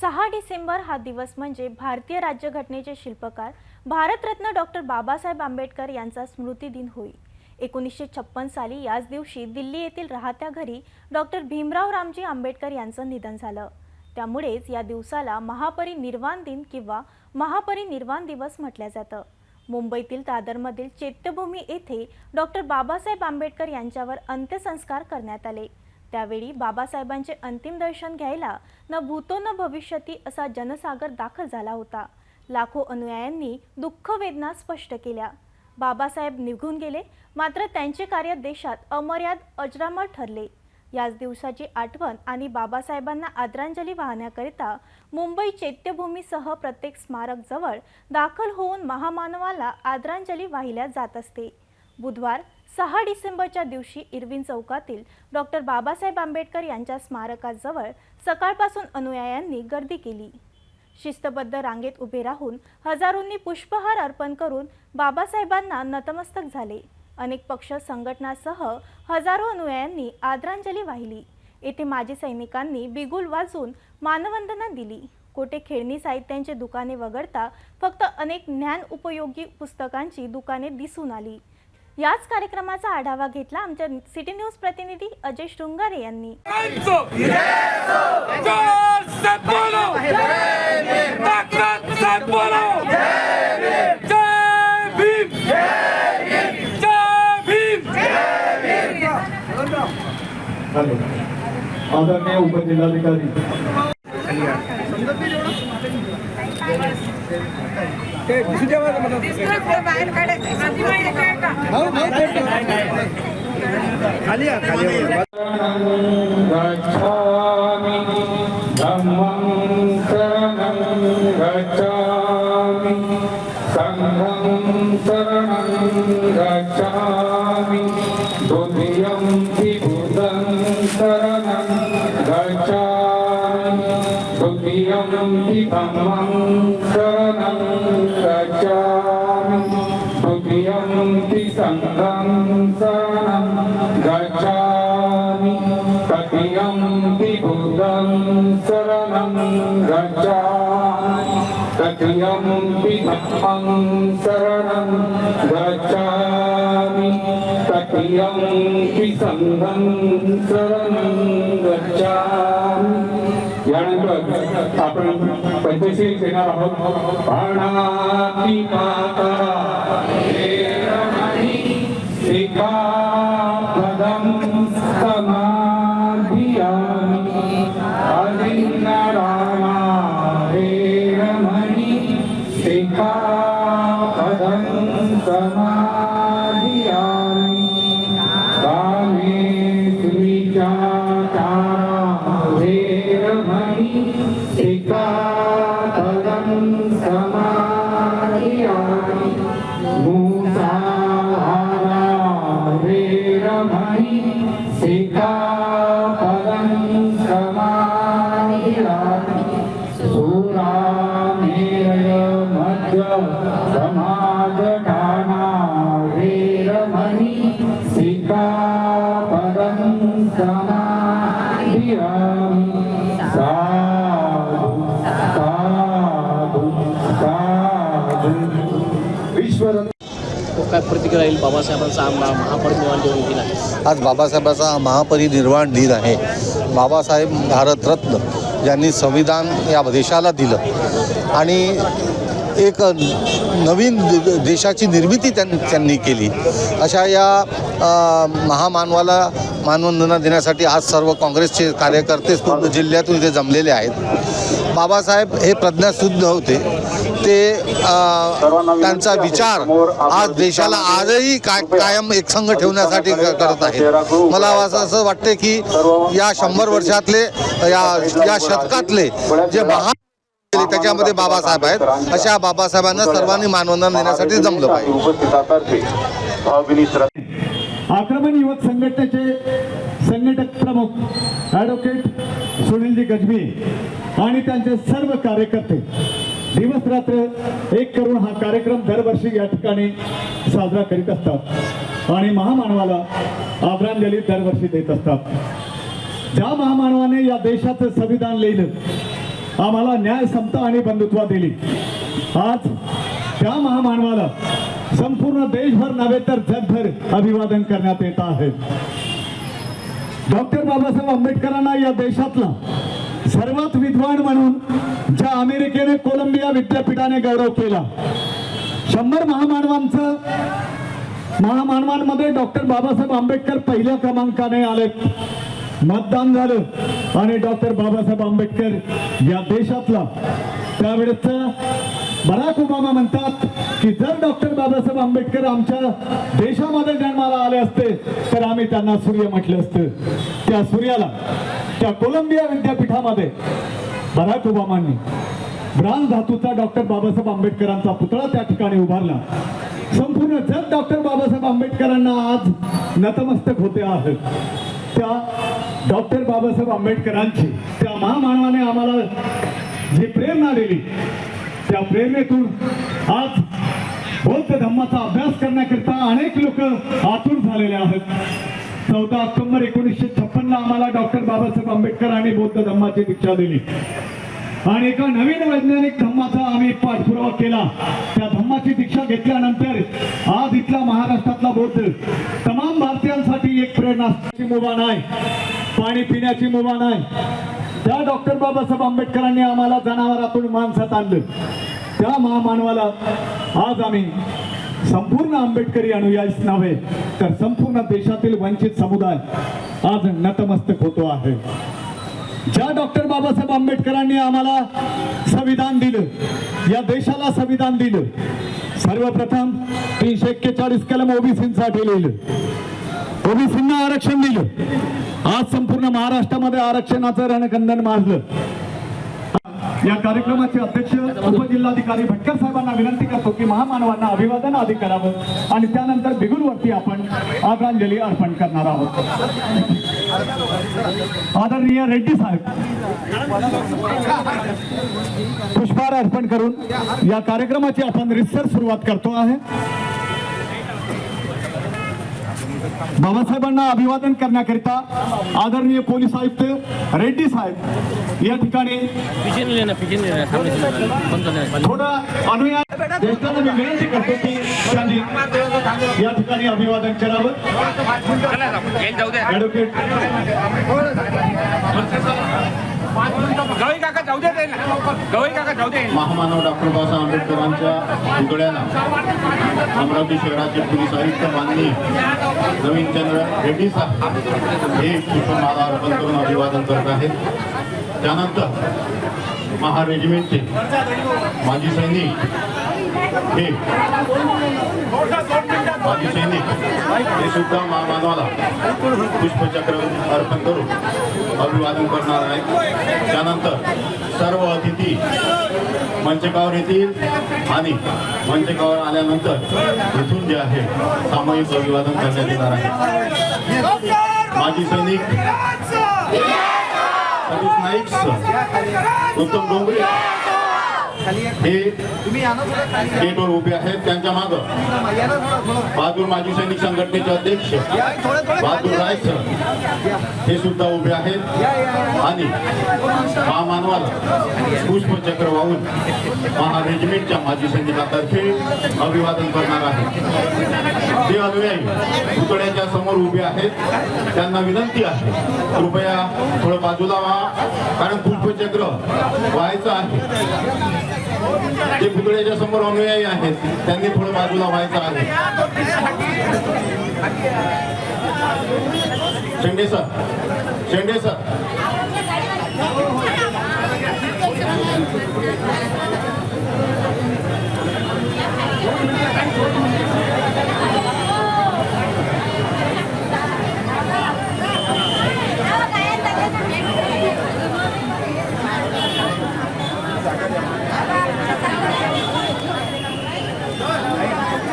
सहा डिसेंबर हा दिवस म्हणजे भारतीय राज्यघटनेचे शिल्पकार भारतरत्न डॉक्टर बाबासाहेब आंबेडकर यांचा स्मृती दिन एकोणीसशे छप्पन साली याच दिवशी दिल्ली येथील राहत्या घरी डॉक्टर भीमराव रामजी आंबेडकर यांचं निधन झालं. त्यामुळेच या दिवसाला महापरिनिर्वाण दिन किंवा महापरिनिर्वाण दिवस म्हटलं जातं. मुंबईतील दादरमधील चैत्यभूमी येथे डॉक्टर बाबासाहेब आंबेडकर यांच्यावर अंत्यसंस्कार करण्यात आले. त्यावेळी बाबासाहेबांचे अंतिम दर्शन घ्यायला न भूतो न भविष्यती असा जनसागर दाखल झाला होता. लाखो अनुयायांनी दुःख वेदना स्पष्ट केल्या. बाबासाहेब निघून गेले मात्र त्यांचे कार्य देशात अमर्याद अजरामर ठरले. याच दिवसाची आठवण आणि बाबासाहेबांना आदरांजली वाहण्याकरिता मुंबई चैत्यभूमीसह प्रत्येक स्मारक जवळ दाखल होऊन महामानवाला आदरांजली वाहिल्या जात असते. बुधवार सहा डिसेंबरच्या दिवशी इरविन चौकातील डॉक्टर बाबासाहेब आंबेडकर यांच्या स्मारकाजवळ सकाळपासून अनुयायांनी गर्दी केली. शिस्तबद्ध रांगेत उभे राहून हजारोंनी पुष्पहार अर्पण करून बाबासाहेबांना नतमस्तक झाले. अनेक पक्ष संघटनासह हजारो अनुयायांनी आदरांजली वाहिली. येथे माजी सैनिकांनी बिगुल वाजून मानवंदना दिली. कोठे खेळणी साहित्यांची दुकाने वगळता फक्त अनेक ज्ञान उपयोगी पुस्तकांची दुकाने दिसून आली. याच कार्यक्रमाचा आढावा घेतला आमच्या सिटी न्यूज प्रतिनिधी अजय शृंगारे यांनी. Alzo! जोर से बोलो ताकत से बोलो जय भीम! जय भीम! हॅलो आदरणीय उपजिल्हाधिकारी. बाहेर काढायचं शरणं गच्छामि तृतीयं सङ्घं शरणं गच्छामि तृतीयं बुद्धं शरणं गच्छामि तृतीयं धम्मं शरणं गच्छामि तृतीयं सङ्घं शरणं गच्छामि यानंतर आपण पंचशील घेणार आहोत. प्राणाती माता. हे प्रतिक्रिया राहील बाबासाहेबांचा आमला महापरिनिर्वाण दिन दिला आज बाबासाहेबांचा महापरिनिर्वाण दिन आहे. बाबासाहेब भारतरत्न ज्यांनी संविधान या देशाला दिलं. आणि एक नवीन देशाची निर्मिती त्यां त्यांनी केली. अशा या महामानवाला मानवंदना देण्यासाठी आज सर्व काँग्रेसचे कार्यकर्ते पूर्ण जिल्ह्यातून इथे जमलेले आहेत. बाबासाहेब हे प्रज्ञाशुद्ध होते. ते त्यांचा विचार आज देशाला आजही काय कायम एकसंघ ठेवण्यासाठी करत आहेत. मला असं असं वाटते की या शंभर वर्षातले या या शतकातले जे महान केले त्याच्यामध्ये बाबासाहेब आहेत. अशा बाबासाहेबांना सर्वांनी मानवंदन देण्यासाठी जमलं पाहिजे. आक्रमण युवक संघटनेचे संघटक प्रमुख ॲडव्होकेट सुनीलजी गजबी आणि त्यांचे सर्व कार्यकर्ते दिवस रात्र एक करून हा कार्यक्रम दरवर्षी या ठिकाणी साजरा करीत असतात. आणि महामानवाला आदरांजली दरवर्षी देत असतात. ज्या महामानवाने या देशाचं संविधान लिहिलं आम्हाला न्याय समता आणि बंधुत्व दिली. आज त्या महामानवाला संपूर्ण देशभर नव्हे तर जगभर अभिवादन करण्यात येत आहे. डॉक्टर बाबासाहेब आंबेडकरांना या देशातला सर्वात विद्वान म्हणून ज्या अमेरिकेने कोलंबिया विद्यापीठाने गौरव केला. शंभर महामानवांचं महामानवांमध्ये डॉक्टर बाबासाहेब आंबेडकर पहिल्या क्रमांकाने आले मतदान झालं आणि डॉक्टर बाबासाहेब आंबेडकर या देशातला. त्यावेळेचा बराक ओबामा म्हणतात की जर डॉक्टर बाबासाहेब आंबेडकर आमच्या देशामध्ये जन्माला आले असते तर आम्ही त्यांना सूर्य म्हटलं असतं. त्या सूर्याला त्या कोलंबिया विद्यापीठामध्ये बराक ओबामांनी ब्रांज धातूचा डॉक्टर बाबासाहेब आंबेडकरांचा पुतळा त्या ठिकाणी उभारला. संपूर्ण जग डॉक्टर बाबासाहेब आंबेडकरांना आज नतमस्तक होते आहेत त्या डॉक्टर बाबासाहेब आंबेडकरांची त्या महामानवाने आम्हाला जी प्रेरणा दिली त्या प्रेरणेतून आज बौद्ध धम्माचा अभ्यास करण्याकरिता अनेक लोक आतुर झालेले आहेत. चौदा ऑक्टोबर एकोणीसशे छप्पनला आम्हाला डॉक्टर बाबासाहेब आंबेडकरांनी बौद्ध धम्माची दीक्षा दिली. आणि एका नवीन वैज्ञानिक धम्माचा आम्ही पाठपुरावा केला. त्या धम्माची दीक्षा घेतल्यानंतर आज इथला महाराष्ट्रातला बौद्ध तमाम भारतीयांसाठी एक प्रेरणाची मुभा नाही पाणी पिण्याची मुभा नाही. त्या डॉक्टर बाबासाहेब आंबेडकरांनी आम्हाला जनावरातून माणसात आणलं. त्या महामानवाला आज आम्ही संपूर्ण आंबेडकरी अनुयायीच नव्हे तर संपूर्ण देशातील वंचित समुदाय आज नतमस्तक होतो आहे. ज्या डॉक्टर बाबासाहेब आंबेडकरांनी आम्हाला संविधान दिलं या देशाला संविधान दिलं सर्वप्रथम तीनशे एक्केचाळीस कलम ओबीसीसाठी लिहिलं ओबीसींना आरक्षण दिलं. आज संपूर्ण महाराष्ट्रामध्ये आरक्षणाचं रणकंदन माजलं. या कार्यक्रमाचे अध्यक्ष उपजिल्हाधिकारी भटकर साहेबांना विनंती करतो की महामानवांना अभिवादन आधी करावं आणि त्यानंतर बिगुलवरती आपण आदरांजली अर्पण करणार आहोत. आदरणीय रेड्डी साहेब पुष्पहार अर्पण करून या कार्यक्रमाची आपण रिसर्च सुरुवात करतो आहे. बाबासाहेबांना अभिवादन करण्याकरिता आदरणीय पोलीस आयुक्त रेड्डी साहेब या ठिकाणी थोडं अनुया ज्येष्ठांना मी विनंती करतो की त्यांनी या ठिकाणी अभिवादन करावं ऍडव्होकेट गवई काका जाऊ दे गवई काका जाऊ दे. महामानव डॉक्टर बाबासाहेब आंबेडकरांच्या पुतळ्याला अमरावती शहराचे पोलीस आयुक्त माननीय नवीनचंद्र रेड्डी साहेब हे पुष्पमाला अर्पण करून अभिवादन करत आहेत. त्यानंतर महा रेजिमेंटचे माजी सैनिक हे माजी सैनिक हे सुद्धा महामानवाला पुष्पचक्र अर्पण करून अभिवादन करणार आहे. त्यानंतर सर्व अतिथी मंचकावर येतील आणि मंचकावर आल्यानंतर इथून जे आहे सामूहिक अभिवादन करण्यात येणार आहे. माजी सैनिक सतीश नाईक उत्तम डोंगरे हे गेटवर उभे आहेत त्यांच्या मागं. बहादूर माजी सैनिक संघटनेचे अध्यक्ष बहादूर राय सर हे सुद्धा उभे आहेत. आणि महामानवाला पुष्पचक्र वाहून महा रेजिमेंटच्या माजी सैनिकातर्फे अभिवादन करणार आहे. जे अनुयायी पुतळ्याच्या समोर उभे आहेत त्यांना विनंती आहे कृपया थोडं बाजूला व्हा कारण पुष्पचक्र व्हायचं आहे. जे पुतळ्याच्या समोर अनुयायी आहेत त्यांनी थोडं बाजूला व्हायचं आहे. शेंडे सर शेंडे सर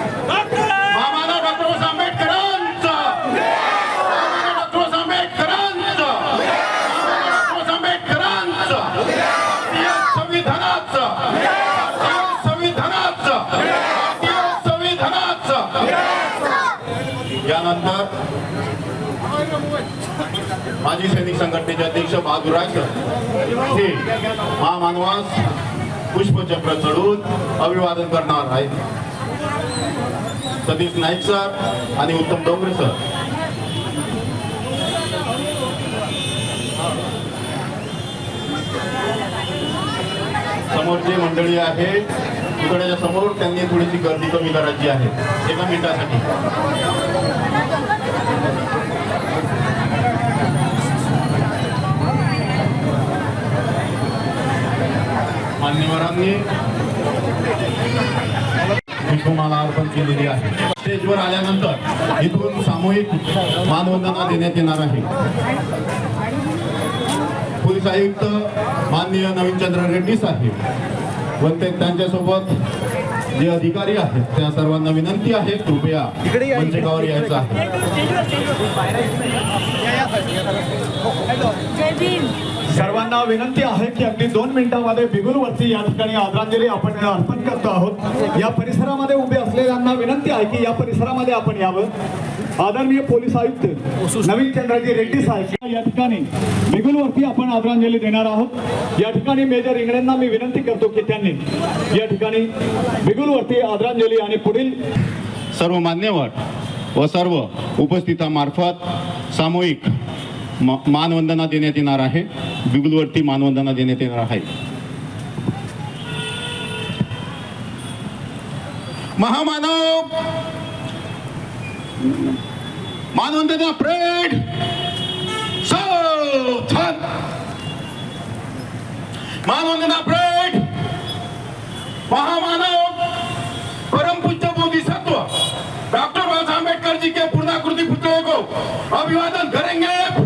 मामाला डॉक्टर बाबासाहेब आंबेडकरांचा मामाला डॉक्टर बाबासाहेब आंबेडकरांचा मामाला डॉक्टर बाबासाहेब आंबेडकरांचा भारतीय संविधानाचा भारतीय संविधानाचा भारतीय संविधानाचा यानंतर माजी सैनिक संघटनेचे अध्यक्ष बहादूर रायकर हे महामानवास पुष्पचक्र चढून अभिवादन करणार आहे. सतीश नाईक सर आणि उत्तम डोंगरे सर. समोर जी मंडळी आहे पुतळ्याच्या समोर त्यांनी थोडीशी गर्दी कमी करायची आहे. एका मिनिटासाठी. मान्यवरांनी पुष्पमाला अर्पण केलेली आहे. स्टेजवर आल्यानंतर इथून सामूहिक मानवंदना देण्यात येणार आहे. पोलीस आयुक्त माननीय नवीनचंद्र रेड्डी साहेब व ते त्यांच्यासोबत जे अधिकारी आहेत त्या सर्वांना विनंती आहे कृपया मंचकावर यायचं आहे. सर्वांना विनंती आहे की अगदी दोन मिनिटांमध्ये बिगुलवरती या ठिकाणी आदरांजली आपण अर्पण करतो आहोत. या परिसरामध्ये उभे असलेल्यांना विनंती आहे की या परिसरामध्ये आपण यावं. आदरणीय पोलीस आयुक्त नवीन चंद्राजी रेड्डी साहेब या ठिकाणी बिगुलवरती आपण आदरांजली देणार आहोत. या ठिकाणी मेजर इंगळेंना मी विनंती करतो की त्यांनी या ठिकाणी बिगुलवरती आदरांजली आणि पुढील सर्व मान्यवर व सर्व उपस्थितामार्फत सामूहिक मानवंदना देण्यात येणार आहे. बिगुलवरती मानवंदना देण्यात येणार आहे. महामानव! मानवंदना प्रेड सावधान मानवंदना प्रेड महामानव! परम पूज्य बोधिसत्व! डॉक्टर बाबासाहेब आंबेडकर जी के पूर्णाकृति पुतले को अभिवादन करेंगे।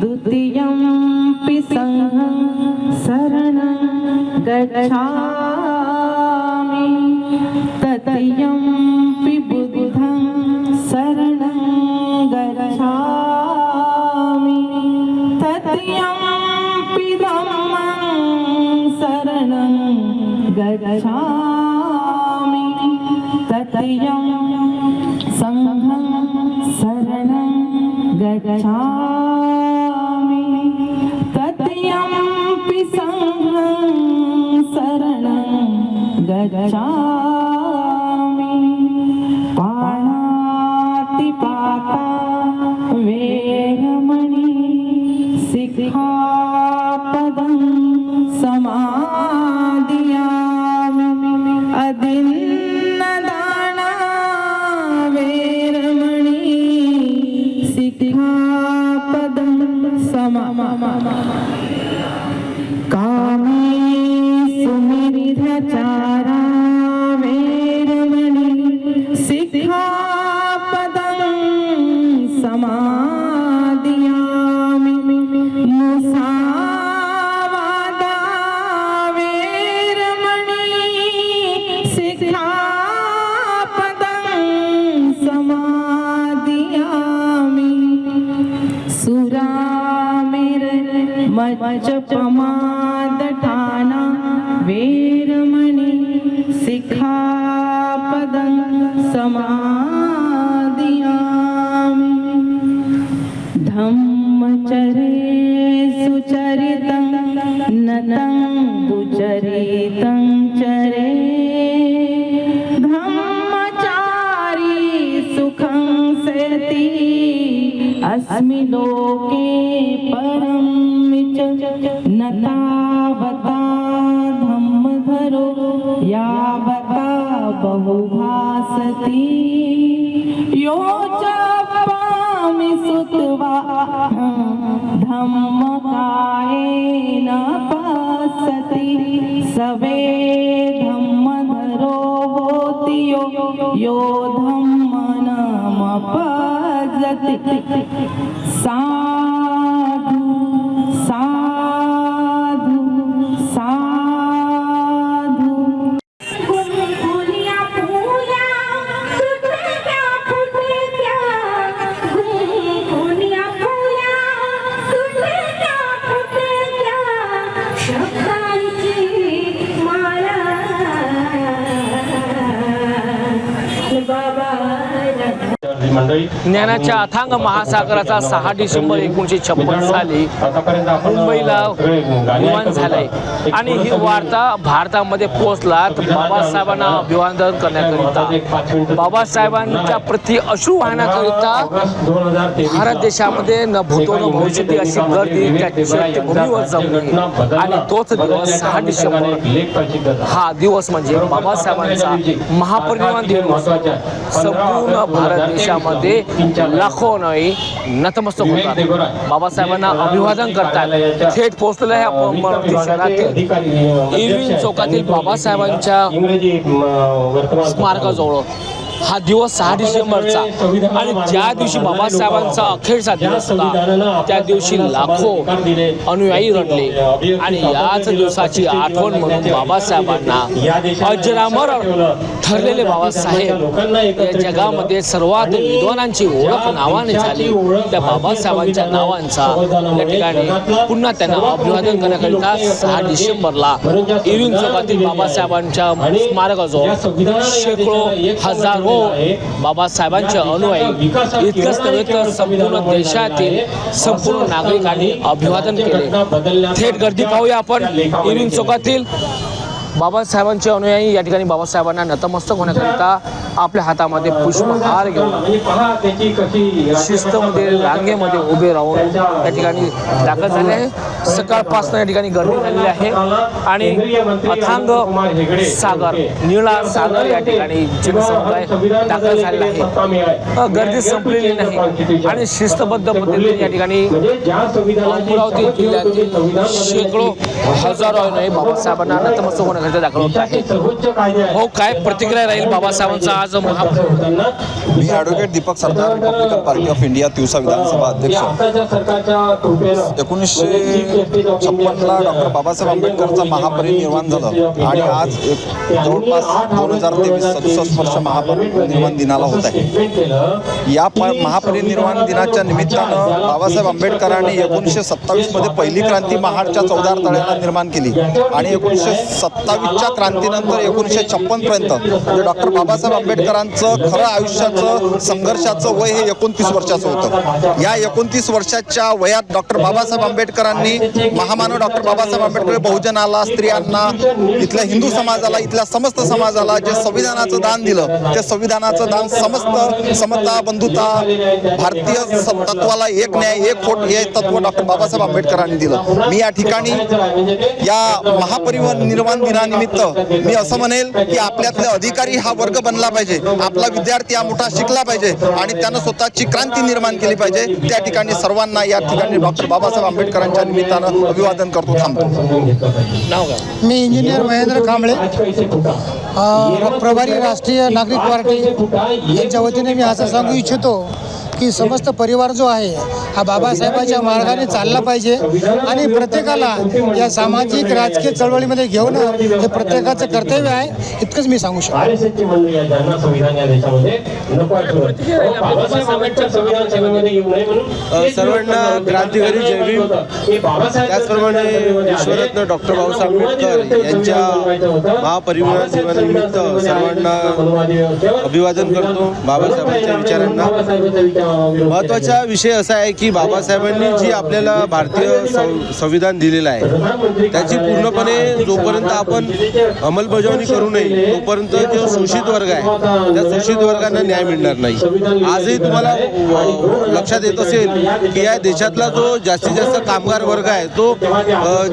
द्वितीयं पि सङ्घं शरणं गच्छामि मज्जपमादठाना वेरमणि सिखापदं समादियामि धम्मचरे सुचरितं नतं बुचरितं चरे। धम्मचारी सुखं सेति अस्मि लोके परं न तावता धम्मधरो यावता बहुभासती। यो च पामि सुत्वा न पासति। सवे धम्म धरो होति यो यो पाजति। सा ज्ञानाच्या अथांग महासागराचा सहा डिसेंबर एकोणीसशे छप्पन साली मुंबईला विमान ऐकत झालंय. आणि ही वार्ता भारतामध्ये पोहोचला तर बाबासाहेबांना अभिवादन करण्याकरिता. बाबासाहेबांच्या प्रति अश्रू वाहण्याकरिता भारत देशामध्ये न भूतो न भविष्यती अशी गर्दी त्या जमली. आणि तोच दिवस सहा डिसेंबर हा दिवस म्हणजे बाबासाहेबांचा महापरिनिर्वाण दिवस. संपूर्ण भारत देशामध्ये लाखो नाही नतमस्तक होतात. बाबासाहेबांना अभिवादन करतात. थेट पोहोचलेलं आहे इरविन चौकातील बाबासाहेबांच्या स्मारकाजवळ. हा दिवस सहा डिसेंबरचा. आणि ज्या दिवशी बाबासाहेबांचा अखेरचा दिवस होता त्या दिवशी लाखो अनुयायी रडले. आणि याच दिवसाची आठवण म्हणून बाबासाहेबांना अजरामर ठरलेले बाबासाहेब या जगामध्ये सर्वात विद्वानांची ओळख नावाने झाली. त्या बाबासाहेबांच्या नावांचा या ठिकाणी पुन्हा त्यांना अभिवादन करण्याकरिता सहा डिसेंबरला इरिंग चौकातील बाबासाहेबांच्या स्मारकाजवळ शेकडो हजारो हो, बाबासाहेबांचे अनुयायी इतकंच नव्हे तर संपूर्ण देशातील संपूर्ण नागरिकांनी अभिवादन केले. थेट गर्दी पाहूया आपण. इरिंग चौकातील बाबासाहेबांचे अनुयायी या ठिकाणी बाबासाहेबांना नतमस्तक होण्याकरिता आपल्या हातामध्ये पुष्पहार घेऊन शिस्तमध्ये रांगेमध्ये उभे राहून या ठिकाणी दाखल झाले आहे. सकाळपासून या ठिकाणी गर्दी झालेली आहे. आणि अथांग सागर निळा सागर या ठिकाणी जनसमुदाय दाखल झालेला आहे. गर्दी संपलेली नाही. आणि शिस्तबद्ध पद्धतीने या ठिकाणी अमरावती जिल्ह्यातील शेकडो हजारो नाही बाबासाहेबांना नतमस्तक होण्याकरिता दाखल होत आहे. हो काय प्रतिक्रिया राहील बाबासाहेबांचा आज मी advocate Deepak Sardar Republican Party of India Tiwsa विधानसभा अध्यक्ष. एकोणीसशे छप्पनला डॉक्टर बाबासाहेब आंबेडकरचं महापरिनिर्वाण झालं. आणि आज एक जवळपास दोन हजार तेवीस सदुसष्ट वर्ष महापरिनिर्वाण दिनाला होत आहे. या महापरिनिर्वाण दिनाच्या निमित्तानं बाबासाहेब आंबेडकरांनी एकोणीसशे सत्तावीसमध्ये पहिली क्रांती महाडच्या चौदार तळ्याला निर्माण केली. आणि एकोणीसशे सत्तावीसच्या क्रांतीनंतर एकोणीसशे छप्पनपर्यंत म्हणजे डॉक्टर बाबासाहेब आंबेडकरांचं खरं आयुष्याचं संघर्षाचं वय हे एकोणतीस वर्षाचं होतं. या एकोणतीस वर्षाच्या वयात डॉक्टर बाबासाहेब आंबेडकरांनी महामानव डॉक्टर बाबासाहेब आंबेडकर बहुजनाला स्त्रियांना इथल्या हिंदू समाजाला इथल्या समस्त समाजाला जे संविधानाचं दान दिलं ते संविधानाचं दान समस्त समता बंधुता भारतीय तत्वाला एक न्याय एक खोट हे तत्व डॉक्टर बाबासाहेब आंबेडकरांनी दिलं. मी या ठिकाणी या महापरिवहन निर्माण दिनानिमित्त मी असं म्हणेल की आपल्यातले अधिकारी हा वर्ग बनला पाहिजे. आपला विद्यार्थी हा मोठा शिकला पाहिजे आणि त्यानं स्वतःची क्रांती निर्माण केली पाहिजे. त्या ठिकाणी सर्वांना या ठिकाणी डॉक्टर बाबासाहेब आंबेडकरांच्या निमित्तानं अभिवादन करतो. थांबतो. मी इंजिनियर महेंद्र कांबळे प्रभारी राष्ट्रीय नागरिक पार्टी यांच्या वतीने मी असं सांगू इच्छितो की समस्त परिवार जो आहे हा बाबासाहेबांच्या मार्गाने चालला पाहिजे. आणि प्रत्येकाला या सामाजिक राजकीय चळवळीमध्ये घेऊन हे प्रत्येकाचं कर्तव्य आहे इतकंच मी सांगू शकतो. सर्वांना क्रांतिकारी जय भीम. त्याचप्रमाणे विश्वरत्न डॉक्टर बाबासाहेब आंबेडकर यांच्या महापरिवार दिनानिमित्त सर्वांना अभिवादन करतो. बाबासाहेबांच्या विचारांना. महत्त्वाचा विषय असा आहे की बाबासाहेबांनी जी आपल्याला भारतीय सं- संविधान दिलेलं आहे त्याची पूर्णपणे जोपर्यंत आपण अंमलबजावणी करू नये तोपर्यंत जो शोषित वर्ग आहे त्या शोषित वर्गांना न्याय मिळणार नाही. आजही तुम्हाला लक्षात येत असेल की या देशातला जो जास्तीत जास्त कामगार वर्ग आहे तो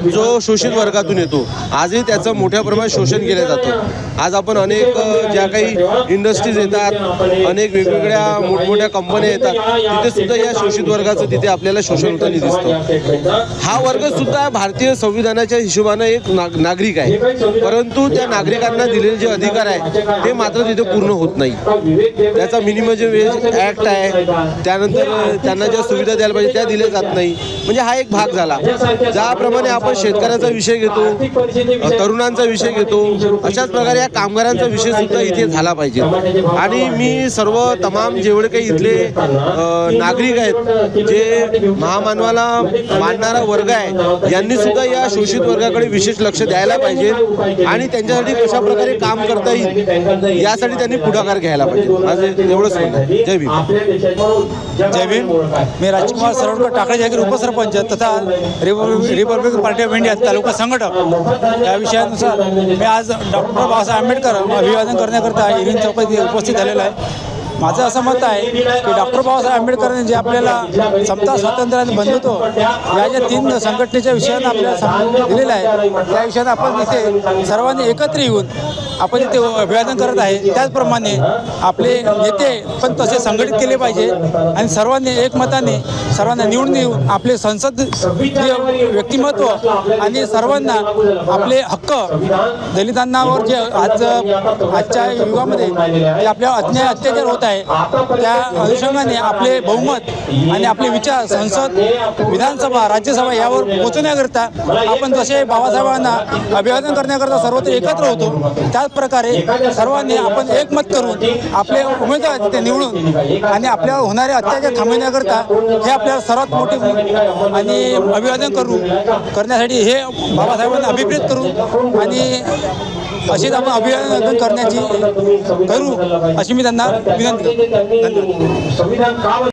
जो शोषित वर्गातून येतो. आजही त्याचं मोठ्या प्रमाणात शोषण केलं जातं. आज आपण अनेक ज्या काही इंडस्ट्रीज येतात अनेक वेगवेगळ्या मोठमोठ्या कंपन्या येतात तिथे सुद्धा या शोषित वर्गाचं तिथे आपल्याला शोषण होताना दिसतं. हा वर्ग सुद्धा भारतीय संविधानाच्या हिशोबानं एक नाग नागरिक आहे. परंतु त्या नागरिकांना दिलेले जे अधिकार आहे ते मात्र तिथे पूर्ण होत नाही. त्याचा मिनिमम जे वेज ॲक्ट आहे. त्यानंतर त्यांना ज्या सुविधा द्यायला पाहिजे त्या दिल्या जात नाही. म्हणजे हा एक भाग झाला. ज्याप्रमाणे आपण शेतकऱ्याचा विषय घेतो तरुणांचा विषय घेतो अशाच प्रकारे या कामगारांचा विषय सुद्धा इथे झाला पाहिजे. आणि मी सर्व तमाम जेवढे काही इथले नागरिक आहेत जे महामानवाला मानणारा वर्ग आहे यांनी सुद्धा या शोषित वर्गाकडे विशेष लक्ष द्यायला पाहिजे आणि त्यांच्यासाठी कशा प्रकारे काम करता येईल यासाठी त्यांनी पुढाकार घ्यायला पाहिजे. माझं एवढंच म्हणणं आहे. जय भीम. जय भीम. मी राजकुमार सरवणकर टाकळे जागीर उपसरपंच तथा रिपब्लिक पार्टी ऑफ इंडिया तालुका संघटक. या विषयानुसार मी आज डॉक्टर बाबासाहेब आंबेडकर अभिवादन करण्याकरता इरिन चौकात उपस्थित झालेलो आहे. माझं असं मत आहे की डॉक्टर बाबासाहेब आंबेडकरांनी जे आपल्याला समता स्वातंत्र्य आणि बंधुत्व या ज्या तीन संघटनेच्या विषयानं आपल्याला सम- दिलेलं आहे त्या विषयानं आपण इथे सर्वांनी एकत्र येऊन आपण इथे अभिवादन करत आहे. त्याचप्रमाणे आपले नेते पण तसे संघटित केले पाहिजे आणि सर्वांनी एकमताने सर्वांना निवडून येऊन आपले संसद व्यक्तिमत्व आणि सर्वांना आपले हक्क दलितांनावर जे आज आजच्या युगामध्ये जे आपल्या अन्याय अत्याचार होत आहे त्या अनुषंगाने आपले बहुमत आणि आपले विचार संसद विधानसभा राज्यसभा यावर पोहोचण्याकरता आपण जसे बाबासाहेबांना अभिवादन करण्याकरता सर्वत्र एकत्र होतो त्याच प्रकारे सर्वांनी आपण एकमत करून आपले उमेदवार तिथे निवडून आणि आपल्यावर होणारे अत्याचार थांबवण्याकरता हे आपल्याला सर्वात मोठे आणि अभिवादन करू करण्यासाठी हे बाबासाहेबांना अभिप्रेत करू आणि अशीच आपण अभिनंदन करण्याची करू अशी मी त्यांना विनंती करतो. धन्यवाद.